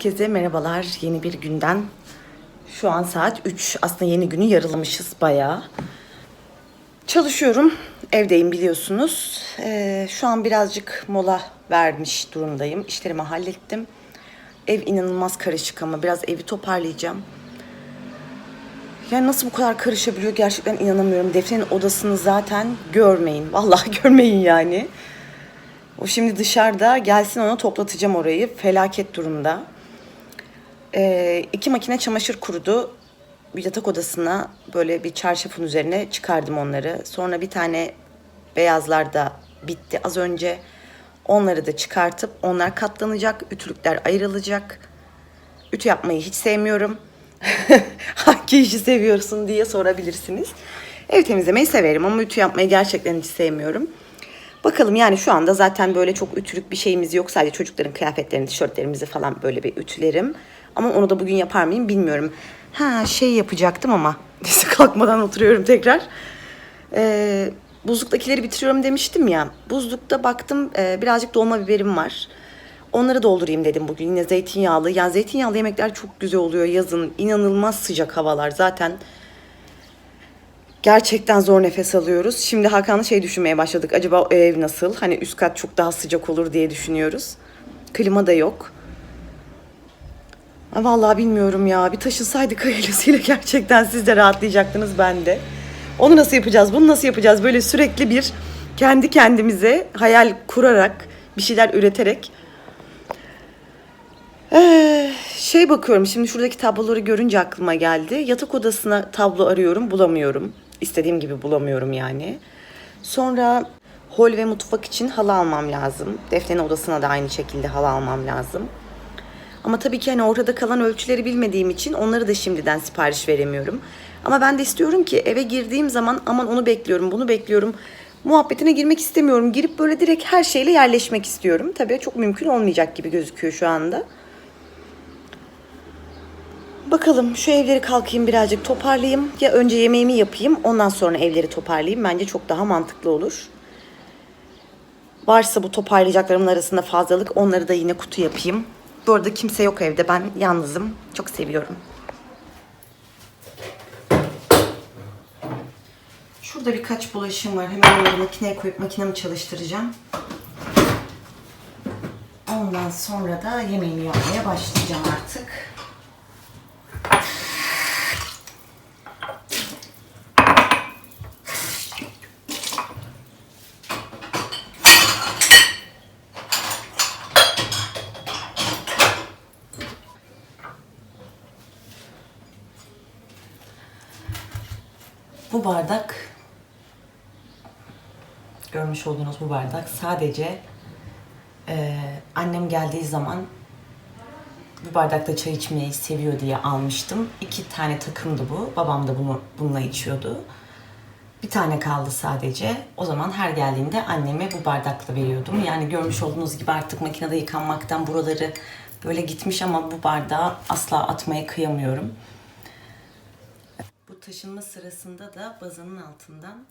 Herkese merhabalar yeni bir günden. Şu an saat 3. Aslında yeni günü yarılamışız bayağı. Çalışıyorum. Evdeyim biliyorsunuz. Ee, şu an birazcık mola vermiş durumdayım. İşlerimi hallettim. Ev inanılmaz karışık ama biraz evi toparlayacağım. Yani nasıl bu kadar karışabiliyor gerçekten inanamıyorum. Defne'nin odasını zaten görmeyin. Vallahi görmeyin yani. O şimdi dışarıda gelsin ona toplatacağım orayı. Felaket durumda. Ee, iki makine çamaşır kurudu. Bir yatak odasına böyle bir çarşafın üzerine çıkardım onları. Sonra bir tane beyazlar da bitti az önce. Onları da çıkartıp onlar katlanacak. Ütülükler ayrılacak. Ütü yapmayı hiç sevmiyorum. Hangi işi seviyorsun diye sorabilirsiniz. Ev temizlemeyi severim ama ütü yapmayı gerçekten hiç sevmiyorum. Bakalım yani şu anda zaten böyle çok ütülük bir şeyimiz yok. Sadece çocukların kıyafetlerini, tişörtlerimizi falan böyle bir ütülerim. Ama onu da bugün yapar mıyım bilmiyorum. Ha şey yapacaktım ama. Neyse kalkmadan oturuyorum tekrar. Ee, buzluktakileri bitiriyorum demiştim ya. Buzlukta baktım e, birazcık dolma biberim var. Onları doldurayım dedim bugün. Yine zeytinyağlı. Yani zeytinyağlı yemekler çok güzel oluyor yazın. İnanılmaz sıcak havalar. Zaten Gerçekten zor nefes alıyoruz. Şimdi Hakan'la şey düşünmeye başladık. Acaba ev nasıl? Hani üst kat çok daha sıcak olur diye düşünüyoruz. Klima da yok. Vallahi bilmiyorum ya. Bir taşınsaydık ailesiyle gerçekten siz de rahatlayacaktınız ben de. Onu nasıl yapacağız? Bunu nasıl yapacağız? Böyle sürekli bir kendi kendimize hayal kurarak, bir şeyler üreterek ee, şey bakıyorum şimdi şuradaki tabloları görünce aklıma geldi. Yatak odasına tablo arıyorum bulamıyorum. İstediğim gibi bulamıyorum yani. Sonra hol ve mutfak için halı almam lazım. Defne'nin odasına da aynı şekilde halı almam lazım. Ama tabii ki hani ortada kalan ölçüleri bilmediğim için onları da şimdiden sipariş veremiyorum. Ama ben de istiyorum ki eve girdiğim zaman aman onu bekliyorum, bunu bekliyorum. Muhabbetine girmek istemiyorum. Girip böyle direkt her şeyle yerleşmek istiyorum. Tabii çok mümkün olmayacak gibi gözüküyor şu anda. Bakalım şu evleri kalkayım birazcık toparlayayım. Ya önce yemeğimi yapayım ondan sonra evleri toparlayayım. Bence çok daha mantıklı olur. Varsa bu toparlayacaklarımın arasında fazlalık onları da yine kutu yapayım. Bu arada kimse yok evde ben yalnızım. Çok seviyorum. Şurada birkaç bulaşım var. Hemen onları makineye koyup makinemi çalıştıracağım. Ondan sonra da yemeğimi yapmaya başlayacağım artık. Bu bardak görmüş olduğunuz bu bardak sadece e, annem geldiği zaman bu bardakta çay içmeyi seviyor diye almıştım. İki tane takımdı bu. Babam da bunu bununla içiyordu. Bir tane kaldı sadece. O zaman her geldiğinde anneme bu bardakla veriyordum. Yani görmüş olduğunuz gibi artık makinede yıkanmaktan buraları böyle gitmiş ama bu bardağı asla atmaya kıyamıyorum. Taşınma sırasında da bazanın altından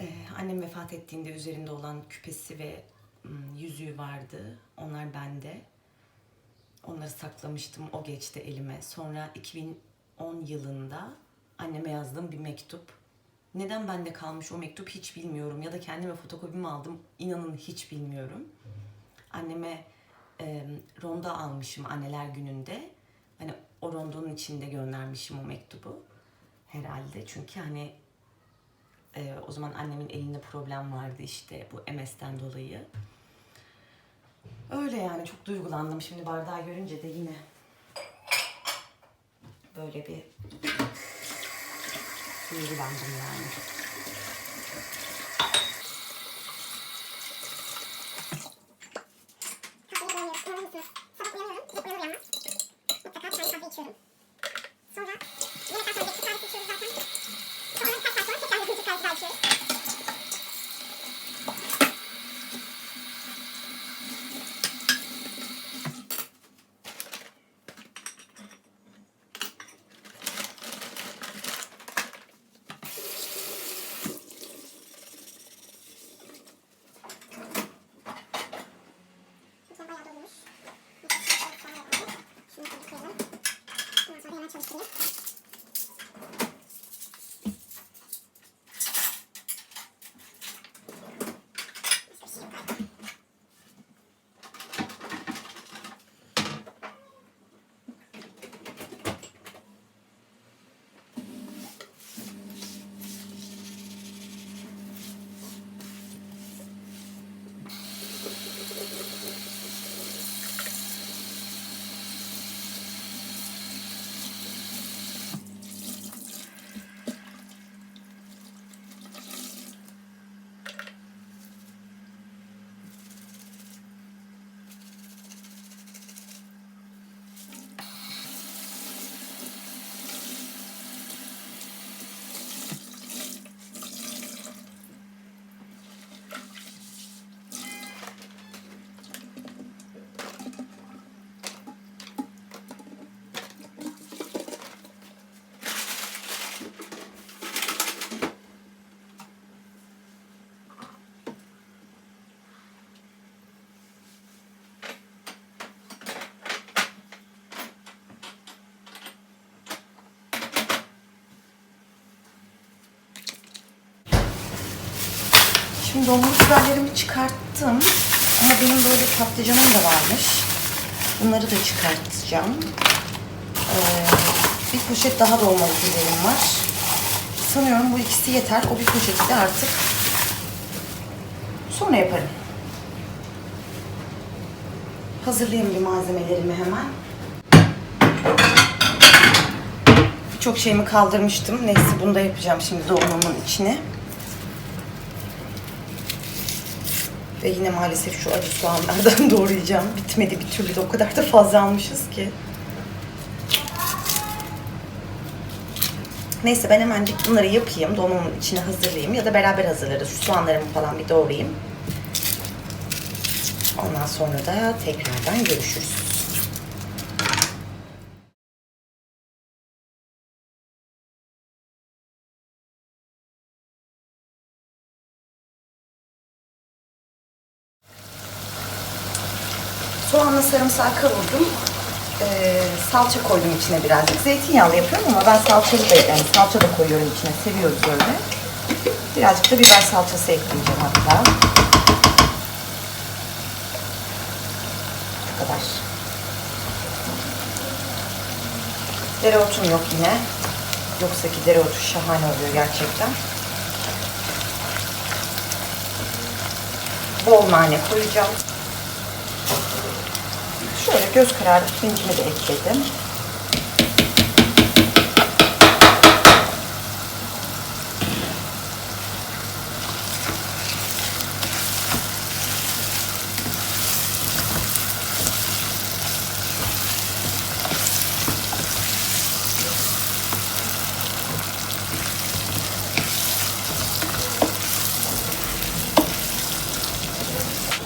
ee, annem vefat ettiğinde üzerinde olan küpesi ve yüzüğü vardı. Onlar bende. Onları saklamıştım. O geçti elime. Sonra 2010 yılında anneme yazdığım bir mektup. Neden bende kalmış o mektup hiç bilmiyorum. Ya da kendime fotokopi mi aldım inanın hiç bilmiyorum. Anneme e, ronda almışım anneler gününde. Hani o rondonun içinde göndermişim o mektubu. Herhalde çünkü hani e, o zaman annemin elinde problem vardı işte bu MS'ten dolayı. Öyle yani çok duygulandım şimdi bardağı görünce de yine böyle bir duygulandım yani. Şimdi dolmalık biberlerimi çıkarttım. Ama benim böyle patlıcanım da varmış. Bunları da çıkartacağım. Ee, bir poşet daha dolmalık biberim var. Sanıyorum bu ikisi yeter. O bir poşeti de artık sonra yaparım. Hazırlayayım bir malzemelerimi hemen. Birçok şeyimi kaldırmıştım. Neyse bunu da yapacağım şimdi dolmamın içine. Ve yine maalesef şu acı soğanlardan doğrayacağım. Bitmedi bir türlü de o kadar da fazla almışız ki. Neyse ben hemen bunları yapayım. Dolmamın içine hazırlayayım. Ya da beraber hazırlarız. Şu soğanlarımı falan bir doğrayayım. Ondan sonra da tekrardan görüşürüz. Sarımsağı kavurdum. Ee, salça koydum içine birazcık. Zeytinyağlı yapıyorum ama ben salçalı da yani salça da koyuyorum içine. Seviyoruz öyle. Birazcık da biber salçası ekleyeceğim hatta. Bu kadar. Dereotum yok yine. Yoksa ki dereotu şahane oluyor gerçekten. Bol nane koyacağım. Şöyle göz kararı pirincimi de ekledim.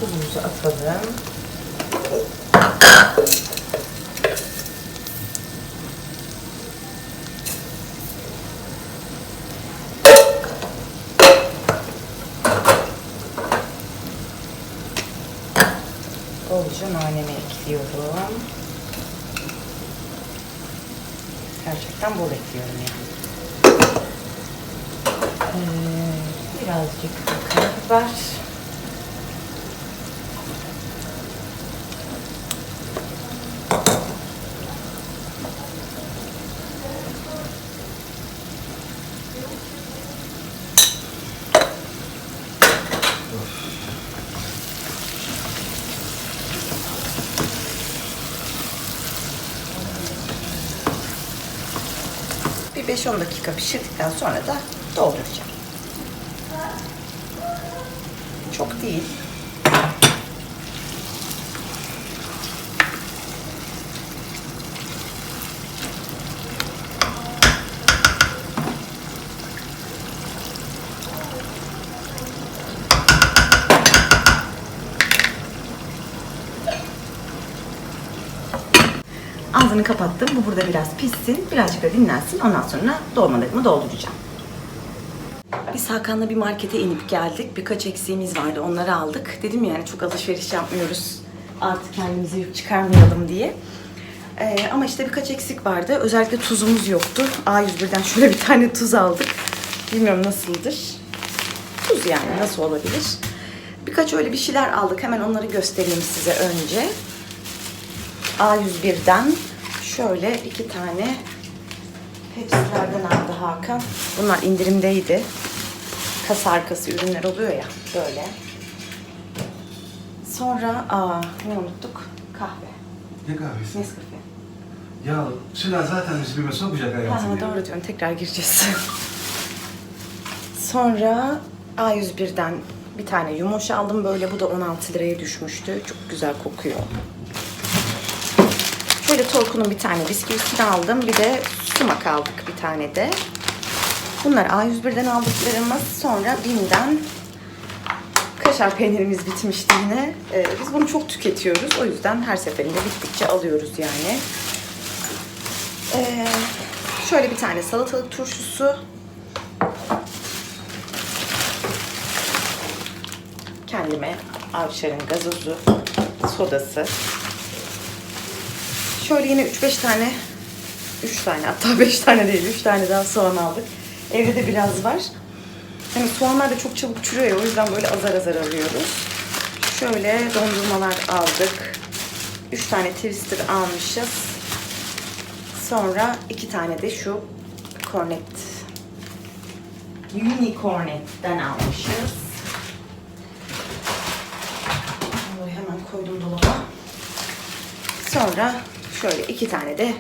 Tuzumuzu atalım. Ekliyorum. Gerçekten bol ekliyorum yani. Ee, birazcık karabiber. Bir 5-10 dakika pişirdikten sonra da dolduracağım. Çok değil. Ağzını kapattım. Bu burada biraz pişsin. Birazcık da dinlensin. Ondan sonra dolmalarımı dolduracağım. Biz Hakan'la bir markete inip geldik. Birkaç eksiğimiz vardı. Onları aldık. Dedim yani çok alışveriş yapmıyoruz. Artık kendimize yük çıkarmayalım diye. Ee, ama işte birkaç eksik vardı. Özellikle tuzumuz yoktu. A101'den şöyle bir tane tuz aldık. Bilmiyorum nasıldır. Tuz yani nasıl olabilir? Birkaç öyle bir şeyler aldık. Hemen onları göstereyim size önce. A101'den şöyle iki tane Pepsi'lerden aldı Hakan. Bunlar indirimdeydi. Kasa arkası ürünler oluyor ya böyle. Sonra aa ne unuttuk? Kahve. Ne kahvesi? Nescafe. Ya Çınar zaten bizi birbirine sokacak Ha, hayatım ya. doğru diyorsun. Tekrar gireceğiz. Sonra A101'den bir tane yumuş aldım. Böyle bu da 16 liraya düşmüştü. Çok güzel kokuyor. Şöyle Torku'nun bir tane bisküvisini aldım. Bir de sumak aldık bir tane de. Bunlar A101'den aldıklarımız. Sonra BİM'den kaşar peynirimiz bitmişti yine. Ee, biz bunu çok tüketiyoruz. O yüzden her seferinde bittikçe alıyoruz yani. Ee, şöyle bir tane salatalık turşusu. Kendime Avşar'ın gazozu, sodası. Şöyle yine 3-5 tane, 3 tane hatta 5 tane değil 3 tane daha soğan aldık. Evde de biraz var. Hani soğanlar da çok çabuk çürüyor ya o yüzden böyle azar azar alıyoruz. Şöyle dondurmalar aldık. 3 tane twister almışız. Sonra iki tane de şu cornet. Unicornet'ten almışız. Bunları hemen koydum dolaba. Sonra şöyle iki tane de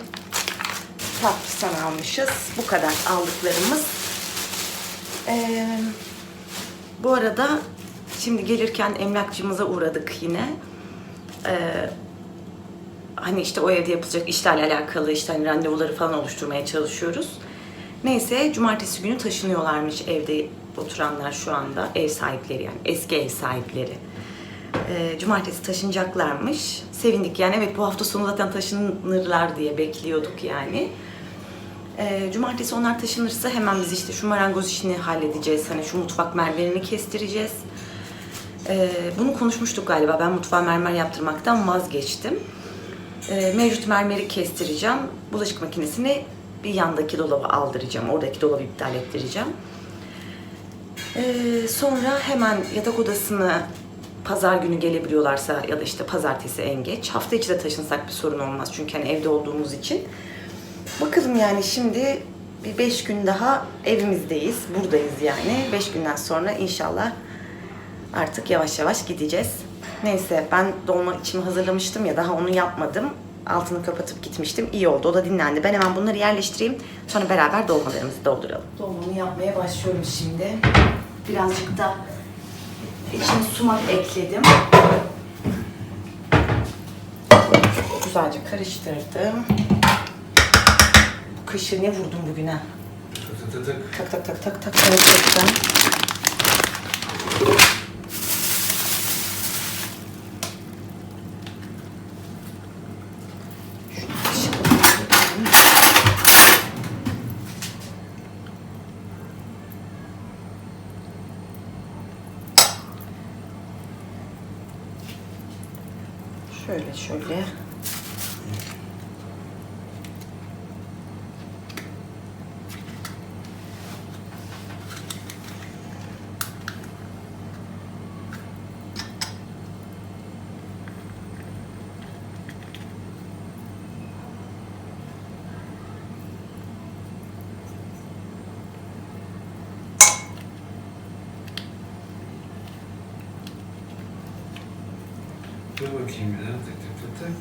tatlısan almışız. Bu kadar aldıklarımız. Ee, bu arada şimdi gelirken emlakçımıza uğradık yine. Ee, hani işte o evde yapılacak işlerle alakalı işte hani randevuları falan oluşturmaya çalışıyoruz. Neyse cumartesi günü taşınıyorlarmış evde oturanlar şu anda ev sahipleri yani eski ev sahipleri. Ee, cumartesi taşınacaklarmış. Sevindik yani evet bu hafta sonu zaten taşınırlar diye bekliyorduk yani. Ee, cumartesi onlar taşınırsa hemen biz işte şu marangoz işini halledeceğiz. Hani şu mutfak mermerini kestireceğiz. Ee, bunu konuşmuştuk galiba. Ben mutfağa mermer yaptırmaktan vazgeçtim. Ee, mevcut mermeri kestireceğim. Bulaşık makinesini bir yandaki dolaba aldıracağım. Oradaki dolabı iptal ettireceğim. Ee, sonra hemen yatak odasını pazar günü gelebiliyorlarsa ya da işte pazartesi en geç. Hafta içi de taşınsak bir sorun olmaz. Çünkü hani evde olduğumuz için. Bakalım yani şimdi bir beş gün daha evimizdeyiz. Buradayız yani. Beş günden sonra inşallah artık yavaş yavaş gideceğiz. Neyse ben dolma içimi hazırlamıştım ya daha onu yapmadım. Altını kapatıp gitmiştim. İyi oldu. O da dinlendi. Ben hemen bunları yerleştireyim. Sonra beraber dolmalarımızı dolduralım. Dolmamı yapmaya başlıyorum şimdi. Birazcık da içine sumak ekledim. Güzelce karıştırdım. Bu kaşığı ne vurdum bugün ha? Tık tık tık tık. Tak tak tak tak tak gerçekten. Şunu Şöyle şöyle. Dur bakayım daha. Tık tık tık tık.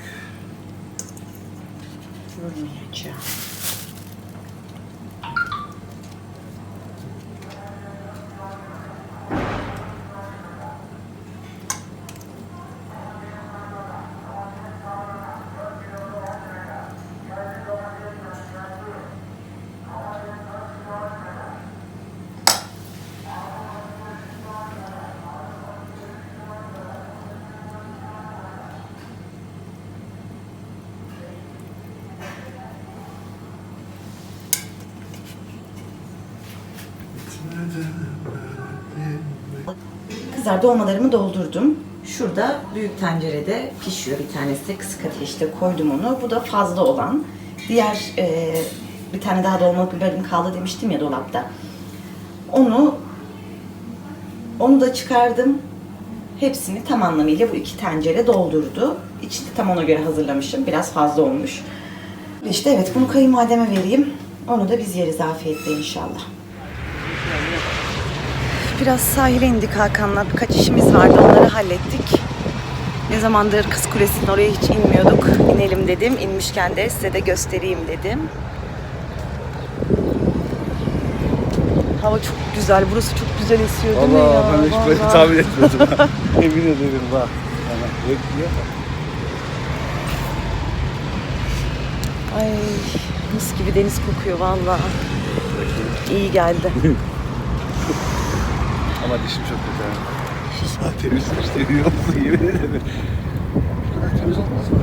Kızlar dolmalarımı doldurdum. Şurada büyük tencerede pişiyor bir tanesi. Kısık ateşte koydum onu. Bu da fazla olan. Diğer e, bir tane daha dolmalık biberim kaldı demiştim ya dolapta. Onu onu da çıkardım. Hepsini tam anlamıyla bu iki tencere doldurdu. İçini tam ona göre hazırlamışım. Biraz fazla olmuş. İşte evet bunu kayınvalideme vereyim. Onu da biz yeriz afiyetle inşallah. Biraz sahile indik Hakan'la. Birkaç işimiz vardı. Onları hallettik. Ne zamandır Kız Kulesi'nin oraya hiç inmiyorduk. İnelim dedim. İnmişken de size de göstereyim dedim. Hava çok güzel. Burası çok güzel esiyor değil mi ya? Allah ben hiç böyle Vallahi. tahmin ha. Emin ederim bak. Yani bekliyor. Ay mis gibi deniz kokuyor vallahi. İyi geldi. Ama dişim çok kötü. ha. Temiz diş seviyor musun? Yemin ederim. Bu kadar temiz olmaz mı?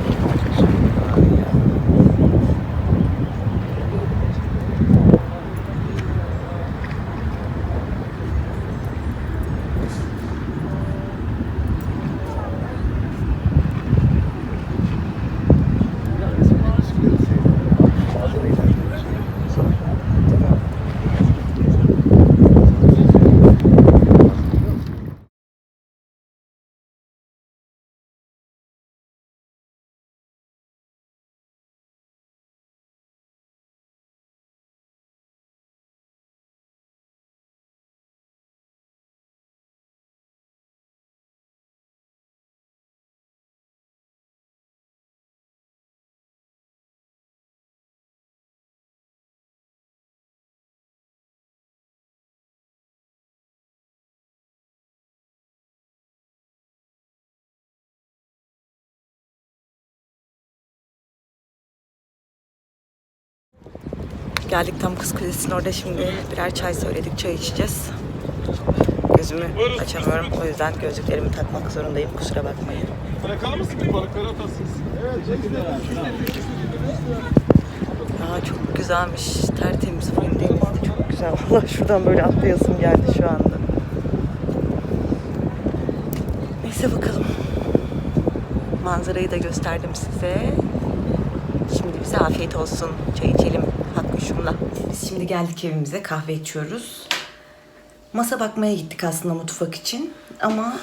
Geldik tam Kız Kulesi'nin orada şimdi birer çay söyledik. Çay içeceğiz. Gözümü açamıyorum. O yüzden gözlüklerimi takmak zorundayım. Kusura bakmayın. Bırakalım mı sıkı balıkları atarsınız? Aa, çok güzelmiş. Tertemiz film denizde. Çok güzel. Valla şuradan böyle atlayasım geldi şu anda. Neyse bakalım. Manzarayı da gösterdim size. Şimdi bize afiyet olsun. Çay içelim Hakkuşum'la. Biz şimdi geldik evimize. Kahve içiyoruz. Masa bakmaya gittik aslında mutfak için. Ama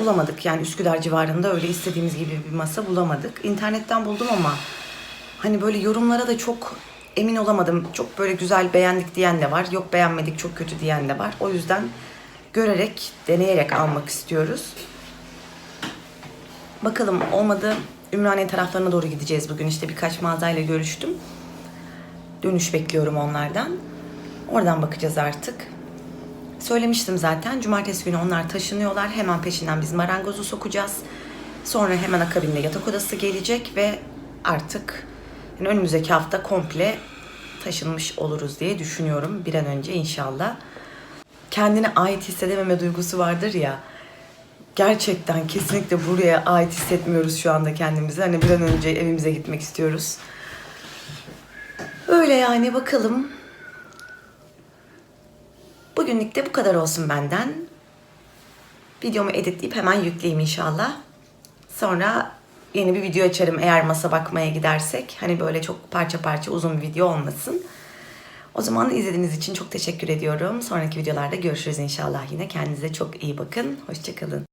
bulamadık. Yani Üsküdar civarında öyle istediğimiz gibi bir masa bulamadık. İnternetten buldum ama hani böyle yorumlara da çok emin olamadım. Çok böyle güzel beğendik diyen de var. Yok beğenmedik çok kötü diyen de var. O yüzden görerek, deneyerek almak istiyoruz. Bakalım olmadı. Ümraniye taraflarına doğru gideceğiz bugün. İşte birkaç mağazayla görüştüm. Dönüş bekliyorum onlardan. Oradan bakacağız artık. Söylemiştim zaten. Cumartesi günü onlar taşınıyorlar. Hemen peşinden biz marangozu sokacağız. Sonra hemen akabinde yatak odası gelecek ve artık yani önümüzdeki hafta komple taşınmış oluruz diye düşünüyorum. Bir an önce inşallah. Kendine ait hissedememe duygusu vardır ya. Gerçekten kesinlikle buraya ait hissetmiyoruz şu anda kendimizi. Hani bir an önce evimize gitmek istiyoruz. Öyle yani bakalım. Bugünlük de bu kadar olsun benden. Videomu editleyip hemen yükleyeyim inşallah. Sonra yeni bir video açarım eğer masa bakmaya gidersek. Hani böyle çok parça parça uzun bir video olmasın. O zaman izlediğiniz için çok teşekkür ediyorum. Sonraki videolarda görüşürüz inşallah yine. Kendinize çok iyi bakın. Hoşçakalın.